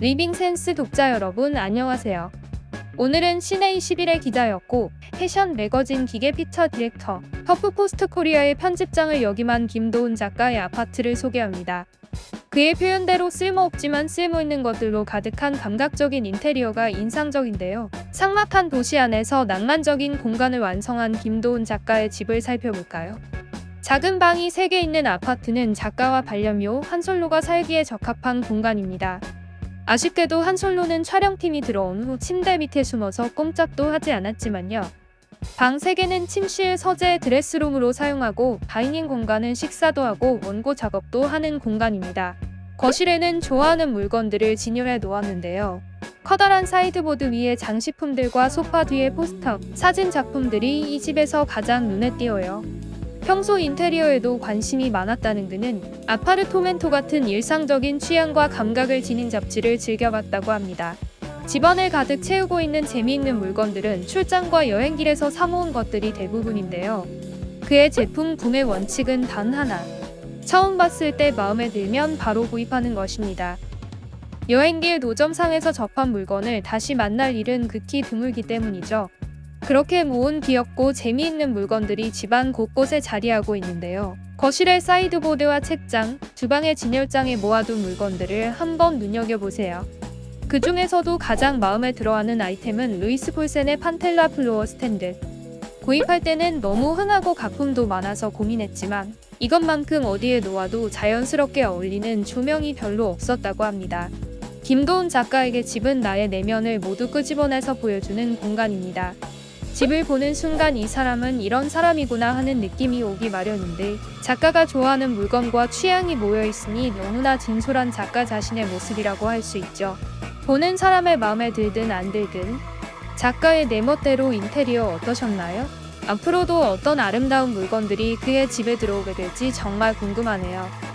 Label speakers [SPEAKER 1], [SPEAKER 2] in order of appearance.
[SPEAKER 1] 리빙센스 독자 여러분 안녕하세요. 오늘은 시내 21의 기자였고 패션 매거진 기계 피처 디렉터 퍼프포스트 코리아의 편집장을 역임한 김도훈 작가의 아파트를 소개합니다. 그의 표현대로 쓸모없지만 쓸모있는 것들로 가득한 감각적인 인테리어가 인상적인데요. 삭막한 도시 안에서 낭만적인 공간을 완성한 김도훈 작가의 집을 살펴볼까요? 작은 방이 3개 있는 아파트는 작가와 반려묘 한솔로가 살기에 적합한 공간입니다. 아쉽게도 한솔로는 촬영팀이 들어온 후 침대 밑에 숨어서 꼼짝도 하지 않았지만요. 방 3개는 침실, 서재, 드레스룸으로 사용하고 다이닝 공간은 식사도 하고 원고 작업도 하는 공간입니다. 거실에는 좋아하는 물건들을 진열해 놓았는데요. 커다란 사이드보드 위에 장식품들과 소파 뒤에 포스터, 사진 작품들이 이 집에서 가장 눈에 띄어요. 평소 인테리어에도 관심이 많았다는 그는 아파르토멘토 같은 일상적인 취향과 감각을 지닌 잡지를 즐겨봤다고 합니다. 집안을 가득 채우고 있는 재미있는 물건들은 출장과 여행길에서 사모은 것들이 대부분인데요. 그의 제품 구매 원칙은 단 하나. 처음 봤을 때 마음에 들면 바로 구입하는 것입니다. 여행길 노점상에서 접한 물건을 다시 만날 일은 극히 드물기 때문이죠. 그렇게 모은 귀엽고 재미있는 물건들이 집안 곳곳에 자리하고 있는데요. 거실의 사이드보드와 책장, 주방의 진열장에 모아둔 물건들을 한번 눈여겨보세요. 그 중에서도 가장 마음에 들어하는 아이템은 루이스 폴센의 판텔라 플로어 스탠드. 구입할 때는 너무 흔하고 가품도 많아서 고민했지만 이것만큼 어디에 놓아도 자연스럽게 어울리는 조명이 별로 없었다고 합니다. 김도훈 작가에게 집은 나의 내면을 모두 끄집어내서 보여주는 공간입니다. 집을 보는 순간 이 사람은 이런 사람이구나 하는 느낌이 오기 마련인데 작가가 좋아하는 물건과 취향이 모여 있으니 너무나 진솔한 작가 자신의 모습이라고 할 수 있죠. 보는 사람의 마음에 들든 안 들든 작가의 내 멋대로 인테리어 어떠셨나요? 앞으로도 어떤 아름다운 물건들이 그의 집에 들어오게 될지 정말 궁금하네요.